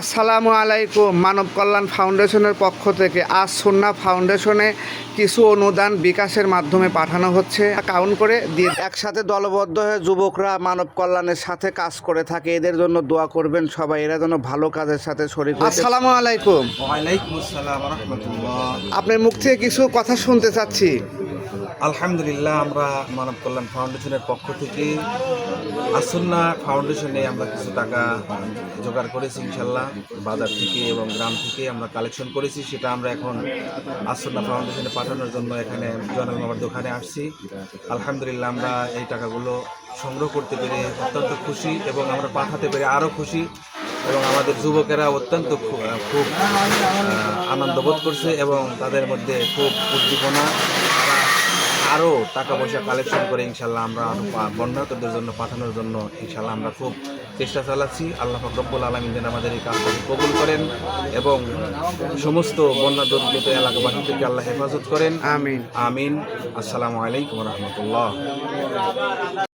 আসসালামু আলাইকুম মানব কল্যাণ ফাউন্ডেশনের পক্ষ থেকে আজ সুন্না ফাউন্ডেশনে কিছু অনুদান বিকাশের মাধ্যমে পাঠানো হচ্ছে। কাউন্ট করে দিয়ে একসাথে দলবদ্ধ হয়ে যুবকরা মানব কল্যাণের সাথে কাজ করে থাকে। এদের জন্য দোয়া করবেন সবাই এরা যেন ভালো কাজের সাথে শরীর আসসালামু আলাইকুম। ওয়ালাইকুম আসসালাম রহমতুল্লাহ। আপনার মুখ থেকে কিছু কথা শুনতে চাচ্ছি। আলহামদুলিল্লাহ, আমরা মানব কল্যাণ ফাউন্ডেশনের পক্ষ থেকে আসন্না ফাউন্ডেশনে আমরা কিছু টাকা জোগাড় করেছি ইনশাল্লাহ, বাজার থেকে এবং গ্রাম থেকে আমরা কালেকশন করেছি, সেটা আমরা এখন আসন্না ফাউন্ডেশনে পাঠানোর জন্য এখানে আমার দোকানে আসছি। আলহামদুলিল্লাহ, আমরা এই টাকাগুলো সংগ্রহ করতে পেরে অত্যন্ত খুশি এবং আমরা পাঠাতে পেরে আরও খুশি এবং আমাদের যুবকেরা অত্যন্ত খুব আনন্দ বোধ করছে এবং তাদের মধ্যে খুব উদ্দীপনা আরও টাকা পয়সা কালেকশন করে ইনশাল্লাহ আমরা আরও বন্যাতদের জন্য পাঠানোর জন্য ইনশাল্লাহ আমরা খুব চেষ্টা চালাচ্ছি। আল্লাহ রব্বুল আলমিন যেন আমাদের এই কাজটাকে কবুল করেন এবং সমস্ত বন্যা দুর্গত এলাকাবাসী থেকে আল্লাহ হেফাজত করেন। আমিন। আমিন। আসসালামু আলাইকুম রহমতুল্লাহ।